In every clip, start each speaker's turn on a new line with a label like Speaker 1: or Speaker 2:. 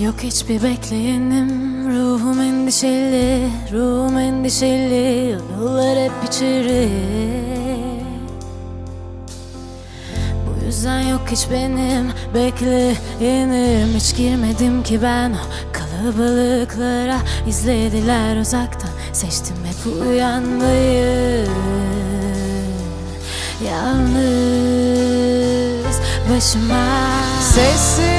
Speaker 1: Yok hiçbir bekleyenim. Ruhum endişeli Ruhum endişeli. Yollar hep içeri. Bu yüzden yok hiç benim Bekleyenim. Hiç girmedim ki ben o kalabalıklara. İzlediler uzaktan Seçtim hep uyanmayı Yalnız başıma. Sessizliğin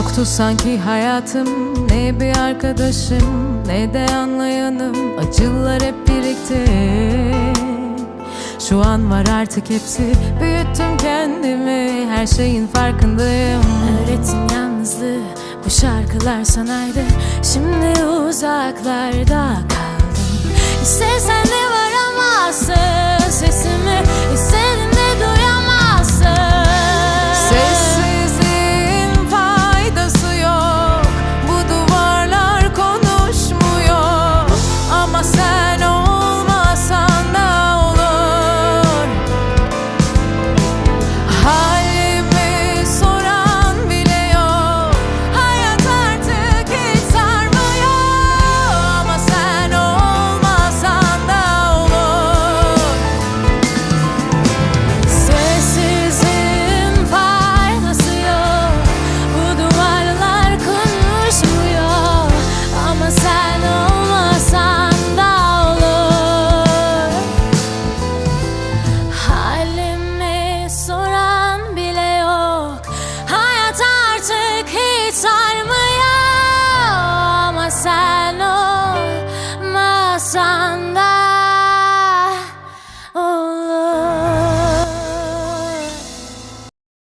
Speaker 1: Yoktu sanki hayatım Ne bir arkadaşım Ne de anlayanım. Acılar hep birikti Şu an var artık hepsi. Büyüttüm kendimi Her şeyin farkındayım. Öğretin yalnızlığı Bu şarkılar sanaydı. Şimdi uzaklarda kaldım. İstersen